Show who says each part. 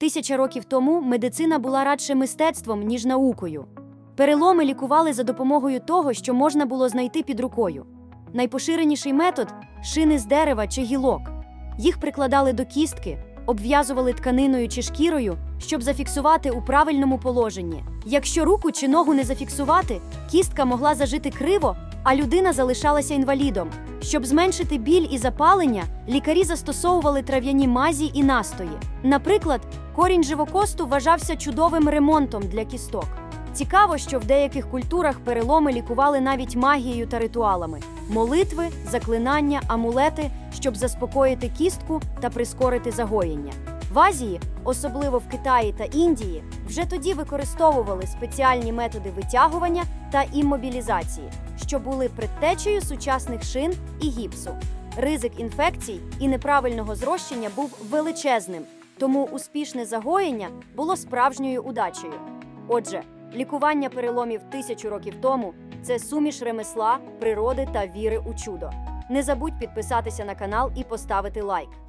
Speaker 1: Тисяча років тому медицина була радше мистецтвом, ніж наукою. Переломи лікували за допомогою того, що можна було знайти під рукою. Найпоширеніший метод шини з дерева чи гілок. Їх прикладали до кістки, обв'язували тканиною чи шкірою, щоб зафіксувати у правильному положенні. Якщо руку чи ногу не зафіксувати, кістка могла зажити криво, а людина залишалася інвалідом. Щоб зменшити біль і запалення, лікарі застосовували трав'яні мазі і настої. Наприклад, корінь живокосту вважався чудовим ремонтом для кісток. Цікаво, що в деяких культурах переломи лікували навіть магією та ритуалами: молитви, заклинання, амулети, щоб заспокоїти кістку та прискорити загоєння. В Азії, особливо в Китаї та Індії, вже тоді використовували спеціальні методи витягування та іммобілізації, що були предтечею сучасних шин і гіпсу. Ризик інфекцій і неправильного зрощення був величезним, тому успішне загоєння було справжньою удачею. Отже, лікування переломів тисячу років тому це суміш ремесла, природи та віри у чудо. Не забудь підписатися на канал і поставити лайк.